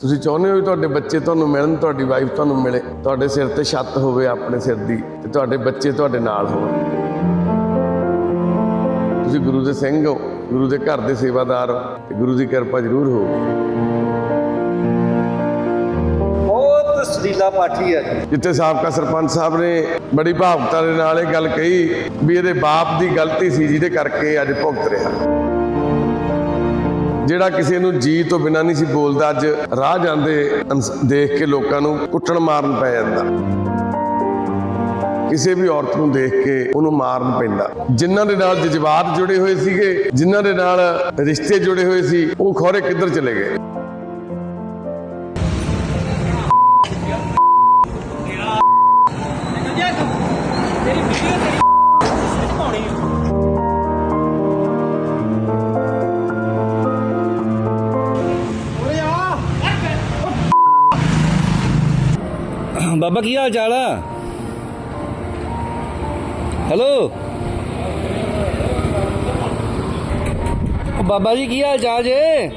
ਤੁਸੀਂ ਚਾਹੁੰਦੇ ਹੋ ਵੀ ਤੁਹਾਡੇ ਬੱਚੇ ਤੁਹਾਨੂੰ ਮਿਲਣ ਤੁਹਾਡੀ ਵਾਈਫ ਤੁਹਾਨੂੰ ਮਿਲੇ ਤੁਹਾਡੇ ਸਿਰ ਤੇ ਛੱਤ ਹੋਵੇ ਆਪਣੇ ਸਿਰ ਦੀ ਤੇ ਤੁਹਾਡੇ ਬੱਚੇ ਤੁਹਾਡੇ ਨਾਲ ਹੋਣ। ਤੁਸੀਂ ਗੁਰੂ ਦੇ ਸਿੰਘ ਹੋ ਗੁਰੂ ਦੇ ਘਰ ਦੇ ਸੇਵਾਦਾਰ ਹੋ ਤੇ ਗੁਰੂ ਦੀ ਕਿਰਪਾ ਜ਼ਰੂਰ ਬਹੁਤ ਸਦੀਲਾ ਪਾਠੀ ਹੈ ਜਿੱਥੇ ਸਾਬਕਾ ਸਰਪੰਚ ਸਾਹਿਬ ਨੇ ਬੜੀ ਭਾਵੁਕਤਾ ਦੇ ਨਾਲ ਇਹ ਗੱਲ ਕਹੀ ਵੀ ਇਹਦੇ ਬਾਪ ਦੀ ਗਲਤੀ ਸੀ ਜਿਹਦੇ ਕਰਕੇ ਅੱਜ ਭੁਗਤ ਰਿਹਾ। ਜਿਹੜਾ ਕਿਸੇ ਨੂੰ ਜੀ ਤੋਂ ਬਿਨਾਂ ਨਹੀਂ ਸੀ ਬੋਲਦਾ, ਅੱਜ ਰਾਹ ਜਾਂਦੇ ਦੇਖ ਕੇ ਲੋਕਾਂ ਨੂੰ ਕੁੱਟਣ ਮਾਰਨ ਪੈ ਜਾਂਦਾ। ਕਿਸੇ ਵੀ ਔਰਤ ਨੂੰ ਦੇਖ ਕੇ ਉਹਨੂੰ ਮਾਰਨ ਪੈਂਦਾ। ਜਿਨ੍ਹਾਂ ਦੇ ਨਾਲ ਜਜ਼ਬਾਤ ਜੁੜੇ ਹੋਏ ਸੀਗੇ, ਜਿਨ੍ਹਾਂ ਦੇ ਨਾਲ ਰਿਸ਼ਤੇ ਜੁੜੇ ਹੋਏ ਸੀ, ਉਹ ਖੋਰੇ ਕਿੱਧਰ ਚਲੇ ਗਏ? ਬਾਬਾ ਕੀ ਹਾਲ ਚਾਲ ਆ? ਹੈਲੋ ਬਾਬਾ ਜੀ ਕੀ ਹਾਲ ਚਾਲ ਜੇ?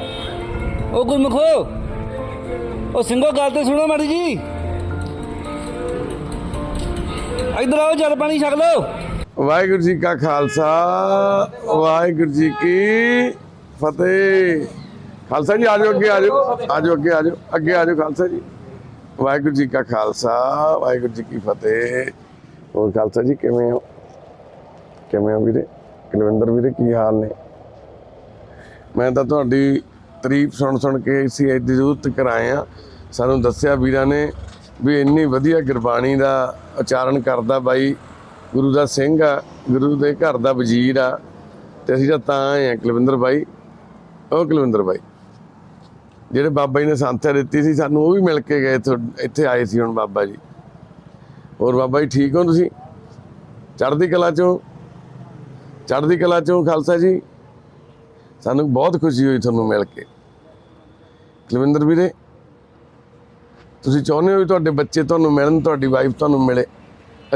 ਉਹ ਗੁਰਮੁਖੋ, ਉਹ ਸਿੰਘੋ ਗੱਲ ਤੇ ਸੁਣੋ ਮਾੜੀ ਜੀ। ਇਧਰ ਆਓ, ਜਲ ਪਾਣੀ ਛਕ ਲਓ। ਵਾਹਿਗੁਰੂ ਜੀ ਕਾ ਖਾਲਸਾ, ਵਾਹਿਗੁਰੂ ਜੀ ਕੀ ਫਤਿਹ। ਖਾਲਸਾ ਜੀ ਆਜੋ ਅੱਗੇ ਆਜੋ ਆਜੋ ਅੱਗੇ ਆਜੋ ਅੱਗੇ ਆਜੋ ਖਾਲਸਾ ਜੀ। ਵਾਹਿਗੁਰੂ ਜੀ ਕਾ ਖਾਲਸਾ, ਵਾਹਿਗੁਰੂ ਜੀ ਕੀ ਫਤਿਹ। ਹੋਰ ਖਾਲਸਾ ਜੀ, ਕਿਵੇਂ ਹੋ? ਕਿਵੇਂ ਹੋ ਵੀਰੇ? ਕੁਲਵਿੰਦਰ ਵੀਰੇ, ਕੀ ਹਾਲ ਨੇ? ਮੈਂ ਤਾਂ ਤੁਹਾਡੀ ਤਾਰੀਫ ਸੁਣ ਸੁਣ ਕੇ ਅਸੀਂ ਐਡੀ ਜ਼ਰੂਰਤ ਕਰਾਏ ਆ ਸਾਨੂੰ ਦੱਸਿਆ ਵੀਰਾਂ ਨੇ ਵੀ ਇੰਨੀ ਵਧੀਆ ਗੁਰਬਾਣੀ ਦਾ ਉਚਾਰਨ ਕਰਦਾ ਬਾਈ। ਗੁਰੂ ਦਾ ਸਿੰਘ ਆ, ਗੁਰੂ ਦੇ ਘਰ ਦਾ ਵਜ਼ੀਰ ਆ। ਤੇ ਅਸੀਂ ਤਾਂ ਤਾਂ ਆਏ ਆ ਕੁਲਵਿੰਦਰ ਬਾਈ, ਉਹ ਕੁਲਵਿੰਦਰ ਬਾਈ ਜਿਹੜੇ ਬਾਬਾ ਜੀ ਨੇ ਸੰਥਿਆ ਦਿੱਤੀ ਸੀ, ਸਾਨੂੰ ਉਹ ਵੀ ਮਿਲ ਕੇ ਗਏ ਇੱਥੇ ਆਏ ਸੀ ਹੁਣ ਬਾਬਾ ਜੀ। ਹੋਰ ਬਾਬਾ ਜੀ ਠੀਕ ਹੋ ਤੁਸੀਂ? ਚੜ੍ਹਦੀ ਕਲਾ ਚੋਂ, ਚੜ੍ਹਦੀ ਕਲਾ ਚੋਂ ਖਾਲਸਾ ਜੀ। ਸਾਨੂੰ ਬਹੁਤ ਖੁਸ਼ੀ ਹੋਈ ਤੁਹਾਨੂੰ ਮਿਲ ਕੇ। ਕੁਲਵਿੰਦਰ ਵੀਰੇ, ਤੁਸੀਂ ਚਾਹੁੰਦੇ ਹੋ ਵੀ ਤੁਹਾਡੇ ਬੱਚੇ ਤੁਹਾਨੂੰ ਮਿਲਣ, ਤੁਹਾਡੀ ਵਾਈਫ ਤੁਹਾਨੂੰ ਮਿਲੇ?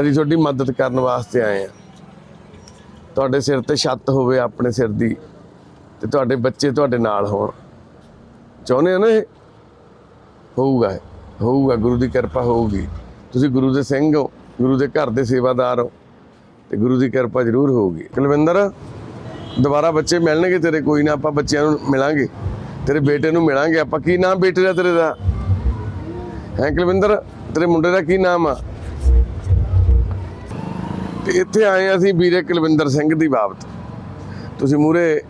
ਅਸੀਂ ਤੁਹਾਡੀ ਮਦਦ ਕਰਨ ਵਾਸਤੇ ਆਏ ਆ ਤੁਹਾਡੇ ਸਿਰ ਤੇ ਛੱਤ ਹੋਵੇ ਆਪਣੇ ਸਿਰ ਦੀ, ਤੇ ਤੁਹਾਡੇ ਬੱਚੇ ਤੁਹਾਡੇ ਨਾਲ ਹੋਣ। ਚਾਹੁੰਦੇ ਹੋ ਨਾ ਇਹ? ਹੋਊਗਾ ਹੋਊਗਾ, ਗੁਰੂ ਦੀ ਕਿਰਪਾ ਹੋਊਗੀ। ਤੁਸੀਂ ਗੁਰੂ ਦੇ ਸਿੰਘ ਹੋ, ਗੁਰੂ ਦੇ ਘਰ ਦੇ ਸੇਵਾਦਾਰ ਹੋ, ਤੇ ਗੁਰੂ ਦੀ ਕਿਰਪਾ ਜ਼ਰੂਰ ਹੋਊਗੀ। ਕੁਲਵਿੰਦਰ, ਦੁਬਾਰਾ ਬੱਚੇ ਮਿਲਣਗੇ ਤੇਰੇ, ਕੋਈ ਨਾ ਆਪਾਂ ਬੱਚਿਆਂ ਨੂੰ ਮਿਲਾਂਗੇ। ਤੇਰੇ ਬੇਟੇ ਨੂੰ ਮਿਲਾਂਗੇ ਆਪਾਂ। ਕੀ ਨਾਮ ਬੇਟੇ ਦਾ ਤੇਰੇ ਦਾ? ਹੈ ਕੁਲਵਿੰਦਰ, ਤੇਰੇ ਮੁੰਡੇ ਦਾ ਕੀ ਨਾਮ ਆ? ਤੇ ਇੱਥੇ ਆਏ ਅਸੀਂ ਵੀਰੇ ਕੁਲਵਿੰਦਰ ਸਿੰਘ ਦੀ ਬਾਬਤ। ਤੁਸੀਂ ਮੂਰੇ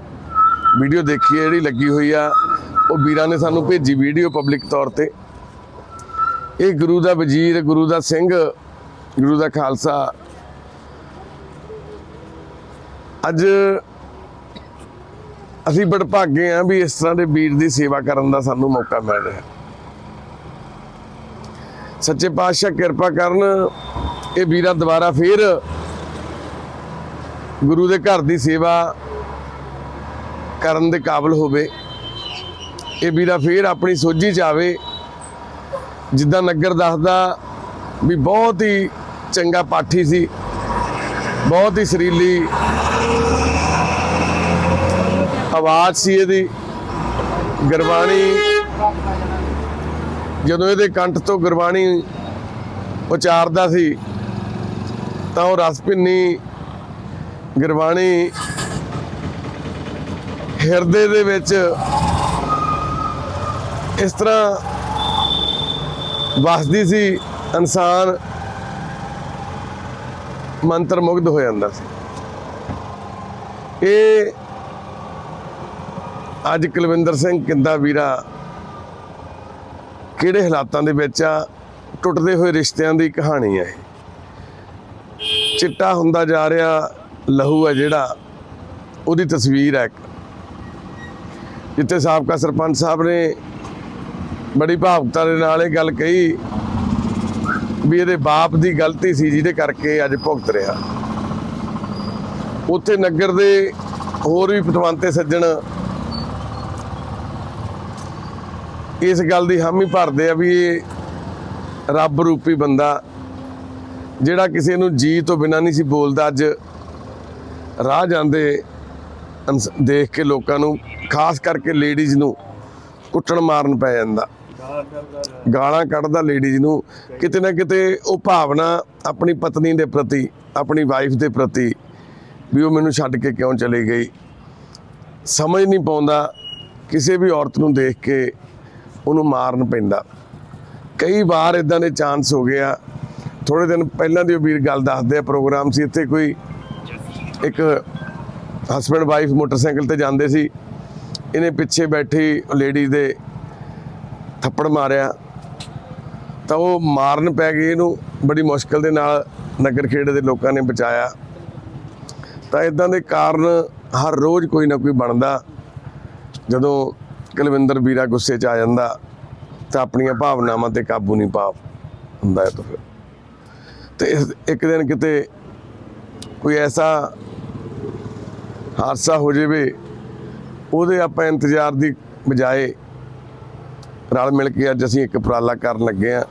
ਵੀਡੀਓ ਦੇਖੀ ਹੈ ਜਿਹੜੀ ਲੱਗੀ ਹੋਈ ਆ। ਉਹ ਵੀਰਾਂ ਨੇ ਸਾਨੂੰ ਭੇਜੀ ਵੀਡੀਓ ਪਬਲਿਕ ਤੌਰ ਤੇ। ਇਹ ਗੁਰੂ ਦਾ ਵਜ਼ੀਰ, ਗੁਰੂ ਦਾ ਸਿੰਘ, ਗੁਰੂ ਦਾ ਖਾਲਸਾ। ਅੱਜ ਅਸੀਂ ਬੜਭਾਗੇ ਆ ਵੀ ਇਸ ਤਰ੍ਹਾਂ ਦੇ ਵੀਰ ਦੀ ਸੇਵਾ ਕਰਨ ਦਾ ਸਾਨੂੰ ਮੌਕਾ ਮਿਲ ਰਿਹਾ। ਸੱਚੇ ਪਾਤਸ਼ਾਹ ਕਿਰਪਾ ਕਰਨ, ਇਹ ਵੀਰਾ ਦੁਬਾਰਾ ਫੇਰ ਗੁਰੂ ਦੇ ਘਰ ਦੀ ਸੇਵਾ ਕਰਨ ਦੇ ਕਾਬਿਲ ਹੋਵੇ। ਇਹ ਵੀਰਾ ਫੇਰ ਆਪਣੀ ਸੋਝੀ ਚ ਆਵੇ। ਜਿੱਦਾਂ ਨਗਰ ਦੱਸਦਾ ਵੀ ਬਹੁਤ ਹੀ ਚੰਗਾ ਪਾਠੀ ਸੀ। ਬਹੁਤ ਹੀ ਸਰੀਲੀ ਆਵਾਜ਼ ਸੀ ਇਹਦੀ। ਗੁਰਬਾਣੀ ਜਦੋਂ ਇਹਦੇ ਕੰਠ ਤੋਂ ਗੁਰਬਾਣੀ ਉਚਾਰਦਾ ਸੀ, ਤਾਂ ਉਹ ਰਸ ਭਿੰਨੀ ਗੁਰਬਾਣੀ ਹਿਰਦੇ ਦੇ ਵਿੱਚ ਇਸ ਤਰ੍ਹਾਂ ਵਸਦੀ ਸੀ, ਇਨਸਾਨ ਮੰਤਰ ਮੁਗਧ ਹੋ ਜਾਂਦਾ ਸੀ। ਇਹ ਅੱਜ ਕੁਲਵਿੰਦਰ ਸਿੰਘ ਕਿੰਦਾ ਵੀਰਾ ਕਿਹੜੇ ਹਾਲਾਤਾਂ ਦੇ ਵਿੱਚ ਆ, ਟੁੱਟਦੇ ਹੋਏ ਰਿਸ਼ਤਿਆਂ ਦੀ ਕਹਾਣੀ ਹੈ ਇਹ। ਚਿੱਟਾ ਹੁੰਦਾ ਜਾ ਰਿਹਾ, ਲਹੂ ਹੈ ਜਿਹੜਾ, ਉਹਦੀ ਤਸਵੀਰ ਹੈ ਇੱਕ। ਜਿੱਥੇ ਸਾਬਕਾ ਸਰਪੰਚ ਸਾਹਿਬ ਨੇ ਬੜੀ ਭਾਵੁਕਤਾ ਦੇ ਨਾਲ ਇਹ ਗੱਲ ਕਹੀ ਵੀ ਇਹਦੇ ਬਾਪ ਦੀ ਗਲਤੀ ਸੀ ਜਿਹਦੇ ਕਰਕੇ ਅੱਜ ਭੁਗਤ ਰਿਹਾ। ਉੱਥੇ ਨਗਰ ਦੇ ਹੋਰ ਵੀ ਪਤਵੰਤੇ ਸੱਜਣ ਇਸ ਗੱਲ ਦੀ ਹਾਮੀ ਭਰਦੇ ਆ ਵੀ ਇਹ ਰੱਬ ਰੂਪੀ ਬੰਦਾ ਜਿਹੜਾ ਕਿਸੇ ਨੂੰ ਜੀ ਤੋਂ ਬਿਨਾਂ ਨਹੀਂ ਸੀ ਬੋਲਦਾ, ਅੱਜ ਰਾਹ ਜਾਂਦੇ ਦੇਖ ਕੇ ਲੋਕਾਂ ਨੂੰ, ਖਾਸ ਕਰਕੇ ਲੇਡੀਜ਼ ਨੂੰ ਕੁੱਟਣ ਮਾਰਨ ਪੈ ਜਾਂਦਾ। ਗਾਲਾਂ ਕੱਢਦਾ ਲੇਡੀਜ਼ ਨੂੰ। ਕਿਤੇ ਨਾ ਕਿਤੇ ਉਹ ਭਾਵਨਾ ਆਪਣੀ ਪਤਨੀ ਦੇ ਪ੍ਰਤੀ, ਆਪਣੀ ਵਾਈਫ ਦੇ ਪ੍ਰਤੀ ਵੀ ਉਹ ਮੈਨੂੰ ਛੱਡ ਕੇ ਕਿਉਂ ਚਲੀ ਗਈ? ਸਮਝ ਨਹੀਂ ਪਾਉਂਦਾ ਕਿਸੇ ਵੀ ਔਰਤ ਨੂੰ ਦੇਖ ਕੇ ਉਹਨੂੰ ਮਾਰਨ ਪੈਂਦਾ। ਕਈ ਵਾਰ ਇਦਾਂ ਦੇ ਚਾਂਸ ਹੋ ਗਿਆ ਆ। ਥੋੜੇ ਦਿਨ ਪਹਿਲਾਂ ਦੀ ਉਹ ਵੀਰ ਗੱਲ ਦੱਸਦੇ ਆ ਪ੍ਰੋਗਰਾਮ ਸੀ, ਇੱਥੇ ਕੋਈ ਇੱਕ ਹਸਬੰਡ ਵਾਈਫ ਮੋਟਰਸਾਈਕਲ ਤੇ ਜਾਂਦੇ ਸੀ। ਇਹਨੇ ਪਿੱਛੇ ਬੈਠੀ ਲੇਡੀ ਦੇ ਥੱਪੜ ਮਾਰਿਆ, ਤਾਂ ਉਹ ਮਾਰਨ ਪੈ ਗਈ ਇਹਨੂੰ, ਬੜੀ ਮੁਸ਼ਕਲ ਦੇ ਨਾਲ ਨਗਰ ਖੇੜੇ ਦੇ ਲੋਕਾਂ ਨੇ ਬਚਾਇਆ। ਤਾਂ ਇਦਾਂ ਦੇ ਕਾਰਨ ਹਰ ਰੋਜ਼ ਕੋਈ ਨਾ ਕੋਈ ਬਣਦਾ। ਜਦੋਂ ਕੁਲਵਿੰਦਰ ਵੀਰਾ ਗੁੱਸੇ 'ਚ ਆ ਜਾਂਦਾ, ਤਾਂ ਆਪਣੀਆਂ ਭਾਵਨਾਵਾਂ ਤੇ ਕਾਬੂ ਨਹੀਂ ਪਾ ਹੁੰਦਾ ਤਾਂ ਫਿਰ। ਤੇ ਇਸ- ਇੱਕ ਦਿਨ ਕਿਤੇ ਕੋਈ ਐਸਾ ਹਾਦਸਾ ਹੋ ਜਾਵੇ, ਉਹਦੇ ਆਪਾਂ ਇੰਤਜ਼ਾਰ ਦੀ ਬਜਾਏ ਨਾਲ ਮਿਲ ਕੇ ਅੱਜ ਅਸੀਂ ਇੱਕ ਉਪਰਾਲਾ ਕਰਨ ਲੱਗੇ ਆ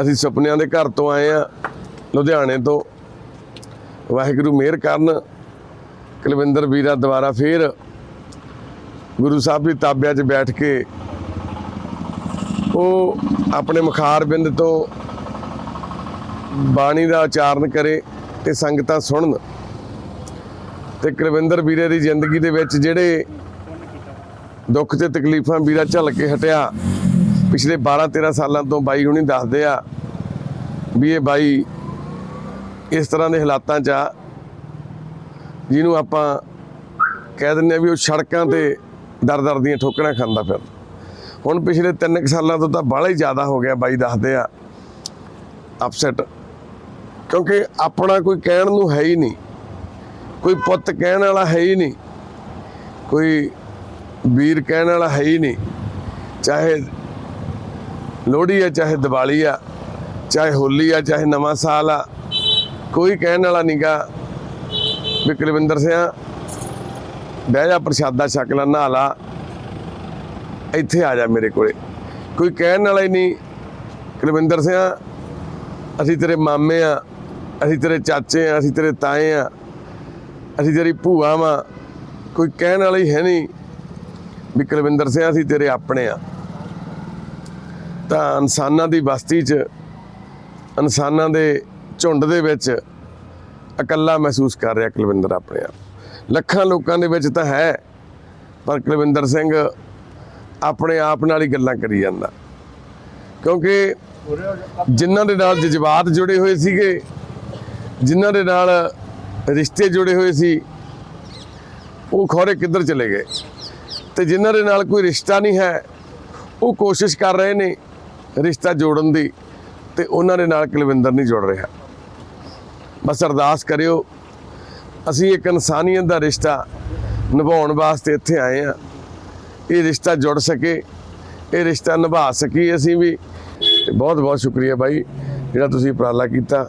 ਅਸੀਂ ਸੁਪਨਿਆਂ ਦੇ ਘਰ ਤੋਂ ਆਏ ਆ ਲੁਧਿਆਣੇ ਤੋਂ। ਵਾਹਿਗੁਰੂ ਮਿਹਰ ਕਰਨ, ਕੁਲਵਿੰਦਰ ਵੀਰਾ ਦੁਆਰਾ ਫੇਰ ਗੁਰੂ ਸਾਹਿਬ ਦੀ ਤਾਬਿਆਂ 'ਚ ਬੈਠ ਕੇ ਉਹ ਆਪਣੇ ਮੁਖਾਰ ਬਿੰਦ ਤੋਂ ਬਾਣੀ ਦਾ ਉਚਾਰਨ ਕਰੇ ਤੇ ਸੰਗਤਾਂ ਸੁਣਨ। ਤੇ ਕੁਲਵਿੰਦਰ ਵੀਰੇ ਦੀ ਜ਼ਿੰਦਗੀ ਦੇ ਵਿੱਚ ਜਿਹੜੇ ਦੁੱਖ ਤੇ ਤਕਲੀਫਾਂ ਵੀਰਾ ਝੱਲ ਕੇ ਹਟਿਆ। ਪਿਛਲੇ 12 13 ਸਾਲਾਂ ਤੋਂ ਬਾਈ ਹੁਣੀ ਦੱਸਦੇ ਆ ਵੀ ਇਹ ਬਾਈ ਇਸ ਤਰ੍ਹਾਂ ਦੇ ਹਾਲਾਤਾਂ 'ਚ ਆ, ਜਿਹਨੂੰ ਆਪਾਂ ਕਹਿ ਦਿੰਦੇ ਆ ਵੀ ਉਹ ਸੜਕਾਂ ਤੇ ਦਰ ਦਰ ਦੀਆਂ ਠੋਕਰਾਂ ਖਾਂਦਾ ਫਿਰ ਹੁਣ ਪਿਛਲੇ 3 ਸਾਲਾਂ ਤੋਂ ਤਾਂ ਬਾਹਲਾ ਹੀ ਜ਼ਿਆਦਾ ਹੋ ਗਿਆ ਬਾਈ ਦੱਸਦੇ ਆ ਅਪਸੈਟ ਕਿਉਂਕਿ ਆਪਣਾ ਕੋਈ ਕਹਿਣ ਨੂੰ ਹੈ ਹੀ ਨਹੀਂ। ਕੋਈ ਪੁੱਤ ਕਹਿਣ ਵਾਲਾ ਹੈ ਹੀ ਨਹੀਂ। ਕੋਈ ਵੀਰ ਕਹਿਣ ਵਾਲਾ ਹੈ ਹੀ ਨਹੀਂ। ਚਾਹੇ ਲੋਹੜੀ ਆ, ਚਾਹੇ ਦੀਵਾਲੀ ਆ, ਚਾਹੇ ਹੋਲੀ ਆ, ਚਾਹੇ ਨਵਾਂ ਸਾਲ ਆ, ਕੋਈ ਕਹਿਣ ਵਾਲਾ ਨਹੀਂਗਾ ਵੀ ਕੁਲਵਿੰਦਰ ਸਿਆ, ਬਹਿ ਜਾ ਪ੍ਰਸ਼ਾਦਾ ਛਕ ਲਾ, ਨਹਾ ਲਾ, ਇੱਥੇ ਆ ਜਾ ਮੇਰੇ ਕੋਲੇ। ਕੋਈ ਕਹਿਣ ਵਾਲਾ ਹੀ ਨਹੀਂ, ਕੁਲਵਿੰਦਰ ਸਿਆ, ਅਸੀਂ ਤੇਰੇ ਮਾਮੇ ਆ, ਅਸੀਂ ਤੇਰੇ ਚਾਚੇ ਆ, ਅਸੀਂ ਤੇਰੇ ਤਾਏ ਆ, ਅਸੀਂ ਤੇਰੀ ਭੂਆ ਵਾਂ। ਕੋਈ ਕਹਿਣ ਵਾਲਾ ਹੀ ਹੈ ਨਹੀਂ ਵੀ ਕੁਲਵਿੰਦਰ ਸਿੰਘ ਅਸੀਂ ਤੇਰੇ ਆਪਣੇ ਆ। ਤਾਂ ਇਨਸਾਨਾਂ ਦੀ ਬਸਤੀ 'ਚ, ਇਨਸਾਨਾਂ ਦੇ ਝੁੰਡ ਦੇ ਵਿੱਚ ਇਕੱਲਾ ਮਹਿਸੂਸ ਕਰ ਰਿਹਾ ਕੁਲਵਿੰਦਰ ਆਪਣੇ ਆਪ। ਲੱਖਾਂ ਲੋਕਾਂ ਦੇ ਵਿੱਚ ਤਾਂ ਹੈ, ਪਰ ਕੁਲਵਿੰਦਰ ਸਿੰਘ ਆਪਣੇ ਆਪ ਨਾਲ ਹੀ ਗੱਲਾਂ ਕਰੀ ਜਾਂਦਾ। ਕਿਉਂਕਿ ਜਿਨ੍ਹਾਂ ਦੇ ਨਾਲ ਜਜ਼ਬਾਤ ਜੁੜੇ ਹੋਏ ਸੀਗੇ, ਜਿਨ੍ਹਾਂ ਦੇ ਨਾਲ ਰਿਸ਼ਤੇ ਜੁੜੇ ਹੋਏ ਸੀ, ਉਹ ਖੋਰੇ ਕਿੱਧਰ ਚਲੇ ਗਏ? ਤੇ ਜਿਨ੍ਹਾਂ ਦੇ ਨਾਲ ਕੋਈ ਰਿਸ਼ਤਾ ਨਹੀਂ ਹੈ, ਉਹ ਕੋਸ਼ਿਸ਼ ਕਰ ਰਹੇ ਨੇ ਰਿਸ਼ਤਾ ਜੋੜਨ ਦੀ ਤੇ ਉਹਨਾਂ ਦੇ ਨਾਲ ਕੁਲਵਿੰਦਰ ਨਹੀਂ ਜੁੜ ਰਿਹਾ। ਬਸ ਅਰਦਾਸ ਕਰਿਓ, ਅਸੀਂ ਇੱਕ ਇਨਸਾਨੀਅਤ ਦਾ ਰਿਸ਼ਤਾ ਨਿਭਾਉਣ ਵਾਸਤੇ ਇੱਥੇ ਆਏ ਆ ਇਹ ਰਿਸ਼ਤਾ ਜੁੜ ਸਕੇ, ਇਹ ਰਿਸ਼ਤਾ ਨਿਭਾ ਸਕੀਏ ਅਸੀਂ ਵੀ। ਤੇ ਬਹੁਤ ਬਹੁਤ ਸ਼ੁਕਰੀਆ ਬਾਈ, ਜਿਹੜਾ ਤੁਸੀਂ ਉਪਰਾਲਾ ਕੀਤਾ।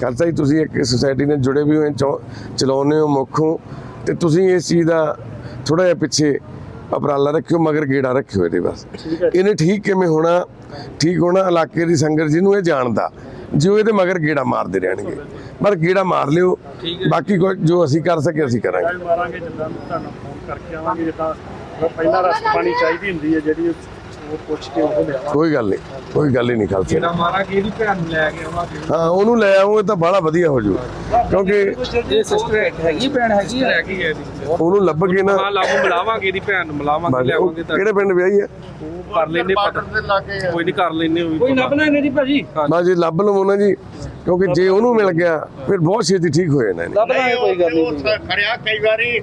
ਖਾਲਸਾ ਜੀ, ਤੁਸੀਂ ਇੱਕ ਸੁਸਾਇਟੀ ਨਾਲ ਜੁੜੇ ਵੀ ਹੋਏ ਚੋ- ਚਲਾਉਂਦੇ ਹੋ, ਮੁੱਖ ਹੋ। ਤੇ ਤੁਸੀਂ ਇਸ ਚੀਜ਼ ਦਾ ਥੋੜਾ ਜਿਹਾ ਪਿੱਛੇ ਉਪਰਾਲਾ ਰੱਖਿਓ ਮਗਰ ਗੇੜਾ ਰੱਖਿਓ ਇਹਦੇ ਬਸ। ਇਹਨੇ ਠੀਕ ਕਿਵੇਂ ਹੋਣਾ? ਠੀਕ ਹੋਣਾ ਇਲਾਕੇ ਦੀ ਸੰਗਤ ਜਿਹਨੂੰ ਇਹ ਜਾਣਦਾ ਜੋ ਇਹਦੇ ਮਗਰ ਗੇੜਾ ਮਾਰਦੇ ਰਹਿਣਗੇ। ਪਰ ਗੇੜਾ ਮਾਰ ਲਿਓ। ਬਾਕੀ ਕੋਈ ਜੋ ਅਸੀਂ ਕਰ ਸਕੇ ਅਸੀਂ ਕਰਾਂਗੇ। ਮਾਰਾਂਗੇ ਜਿੱਦਾਂ ਤੁਹਾਨੂੰ ਫੋਨ ਕਰਕੇ ਆਵਾਂਗੇ ਜਿੱਦਾਂ ਪਹਿਲਾਂ ਰਸ ਪਾਣੀ ਚਾਹੀਦੀ ਹੁੰਦੀ ਹੈ ਜਿਹੜੀ ਉਹ ਪੁੱਛ ਕੇ ਉਹ ਲਿਆਵਾਂਗੇ ਕੋਈ ਗੱਲ ਨਹੀਂ ਕੋਈ ਗੱਲ ਹੀ ਨਹੀਂ ਖਾਲਸਾ ਮਾਰਾਂਗੇ ਇਹਦੀ ਭੈਣ ਨੂੰ ਲੈ ਕੇ ਆਵਾਂਗੇ ਹਾਂ ਉਹਨੂੰ ਲੈ ਇਹ ਤਾਂ ਬੜਾ ਵਧੀਆ ਹੋ ਜੂ ਕਿਉਂਕਿ ਇਹ ਸਿਸਟਰ ਹੈਗੀ ਭੈਣ ਹੈਗੀ ਆ ਹੈਗੀ ਹੈ ਇਹਦੀ। ਉਹਨੂੰ ਲੱਭ ਕੇ ਨਾ ਹਾਂ ਲਾਗੂ ਮਿਲਾਵਾਂਗੇ ਇਹਦੀ ਭੈਣ ਨੂੰ ਮਿਲਾਵਾਂਗੇ ਲਿਆਵਾਂਗੇ ਤਾਂ। ਕਿਹੜੇ ਪਿੰਡ ਵਿਆਹੀ ਹੈ? ਉਹ ਕਰ ਲੈਨੇ ਪਤਾ। ਕੋਈ ਨਹੀਂ ਕਰ ਲੈਨੇ ਕੋਈ ਲੱਭ ਲੈਨੇ ਜੀ ਭਾਜੀ? ਬਸ ਜੀ ਲੱਭ ਲਵੋ ਨਾ ਜੀ ਕਿਉਂਕਿ ਜੇ ਉਹਨੂੰ ਮਿਲ ਗਿਆ ਫਿਰ ਬਹੁਤ ਛੇਤੀ ਠੀਕ ਹੋ ਜਾਣਾ ਇਹਨੇ। ਲੱਭ ਲਾਂਗੇ ਕੋਈ ਗੱਲ ਨਹੀਂ ਖੜਿਆ ਕਈ ਵਾਰੀ।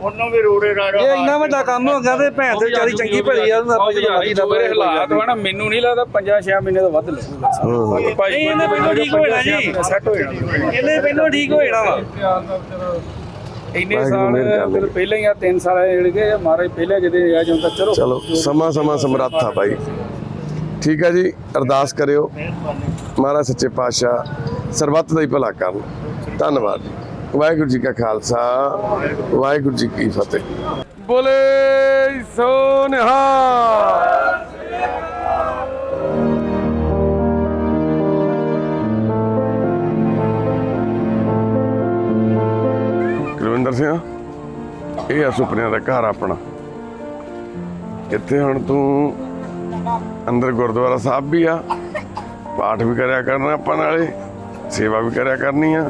ਉਹਨੂੰ ਵੀ ਰੋੜੇ ਰਾੜਾ ਇਹ ਇੰਨਾ ਵੱਡਾ ਕੰਮ ਹੋ ਗਿਆ ਤੇ ਭੈਣ ਤੇ ਵਿਚਾਰੀ ਚੰਗੀ ਭਲੀ ਆ ਜਦੋਂ ਮਰਜ਼ੀ ਲੱਭ ਮੇਰੇ ਹਾਲਾਤ ਹਨਾ ਮੈਨੂੰ ਨਹੀਂ ਲੱਗਦਾ 5-6 ਮਹੀਨੇ ਤੋਂ ਵੱਧ ਲੱਗੂਗਾ। ਹਾਂ। ਭਾਈ ਨਹੀਂ, ਇਹਨੇ ਮੈਨੂੰ ਠੀਕ ਹੋ ਜਾਣਾ ਜੀ। ਸੈੱਟ ਹੋ ਜਾਣਾ। ਇਹਨੇ ਪਹਿਲਾਂ ਠੀਕ ਹੋ ਜਾਣਾ ਵਾ। ਇੰਨੇ ਸਾਲ ਪਹਿਲਾਂ ਹੀ ਆ 3 ਸਾਲ ਜਿਹੜੇ ਗਏ ਮਾਰੇ ਪਹਿਲੇ ਜਿਹਦੇ ਆ ਜਾਂਦਾ ਚਲੋ। ਚਲੋ ਸਮਾਂ ਸਮਾਂ ਸਮਰੱਥ ਆ ਬਾਈ ਠੀਕ ਹੈ ਜੀ ਅਰਦਾਸ ਕਰਿਓ। ਮਹਾਰਾਜ ਸੱਚੇ ਪਾਤਸ਼ਾਹ ਸਰਬੱਤ ਦਾ ਹੀ ਭਲਾ ਕਰਨ। ਧੰਨਵਾਦ ਜੀ। ਵਾਹਿਗੁਰੂ ਜੀ ਕਾ ਖਾਲਸਾ, ਵਾਹਿਗੁਰੂ ਜੀ ਕੀ ਫਤਿਹ। ਬੋਲੇ ਸੋ ਨਿਹਾਲ ਕੁਲਵਿੰਦਰ ਸਿੰਘ, ਇਹ ਆ ਸੁਪਨਿਆਂ ਦਾ ਘਰ ਆਪਣਾ। ਇੱਥੇ ਹੁਣ ਤੂੰ ਅੰਦਰ ਗੁਰਦੁਆਰਾ ਸਾਹਿਬ ਵੀ ਆ, ਪਾਠ ਵੀ ਕਰਿਆ ਕਰਨਾ ਆਪਾਂ ਨਾਲੇ, ਸੇਵਾ ਵੀ ਕਰਿਆ ਕਰਨੀ ਆ।